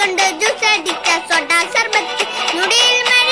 കൊണ്ട് ജ്യൂസ് അടിച്ച സോഡ സർബത്ത്. മുടിയിൽ മഴ